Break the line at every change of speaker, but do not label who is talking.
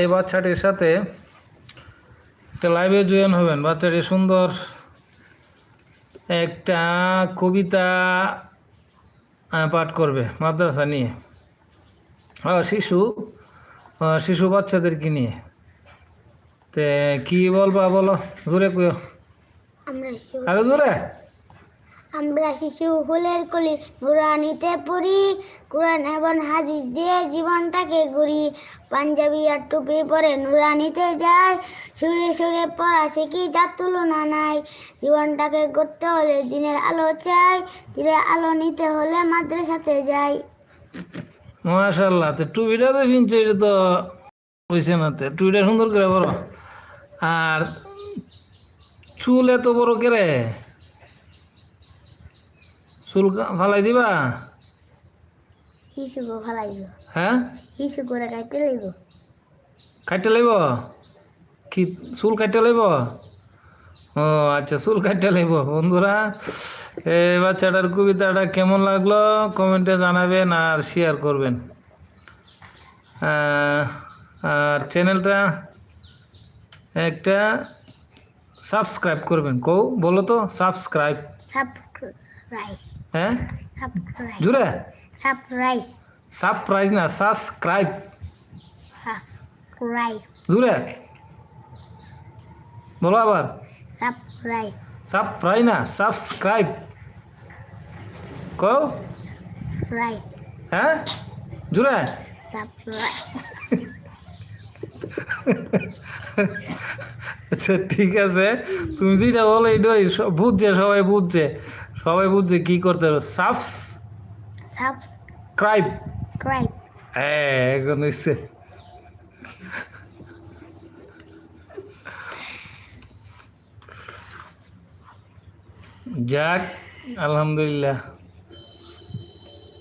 এই বাচ্চাটির সাথে একটা লাইভে জয়েন হবেন। বাচ্চাটি সুন্দর একটা কবিতা পাঠ করবে মাদ্রাসা নিয়ে। শিশু শিশু বাচ্চাদেরকে নিয়ে। তে কি বলবা বলো? জোরে কইও।
আমরা
আরও জোরে
আমরা শিশু ফুলের কলি নুরানিতে পড়ি, কোরআন এবং হাদিস দিয়ে জীবনটাকে গড়ি। পাঞ্জাবি আর টুপি পরে নুরানিতে যায় সুরে সুরে পড়া শিখি, যার তুলনা নাই। জীবনটাকে করতে হলে দিনের আলো চাই, দিনের আলো নিতে হলে মাদ্রাসাতে যাই।
মাশাল্লাহ তো টুপিটা তো এটা তো হয়েছে না তো। টুপিটা সুন্দর করে বড় আর চুল এত বড় করে? চুল ফালাই দিবা?
হিসু গো
হ্যাঁ?
হিসু করে কাটতে লইব।
কাটতে লাইব? কি চুল কাটতে লাইব? ও আচ্ছা চুল কাটতে লাইব। বন্ধুরা এই বাচ্চাটার কবিতাটা কেমন লাগল? কমেন্টে জানাবেন আর শেয়ার করবেন। আর চ্যানেলটা একটা সাবস্ক্রাইব করবেন। কৌ বলো তো সাবস্ক্রাইব হ্যাঁ? জুড়ে?
সারপ্রাইজ
না সাবস্ক্রাইব জুড়ে? বলো আবার।
সারপ্রাইজ
না সাবস্ক্রাইব কও? হ্যাঁ? জুড়ে?
সারপ্রাইজ
আচ্ছা ঠিক আছে। তুমি যেটা বলো সব বুঝছে সবাই বুঝছে। সবাই বুঝছে কি করতে হবে। সাবস্ক্রাইব
ক্রাইব।
হ্যাঁ এখন হচ্ছে যাক আলহামদুলিল্লাহ।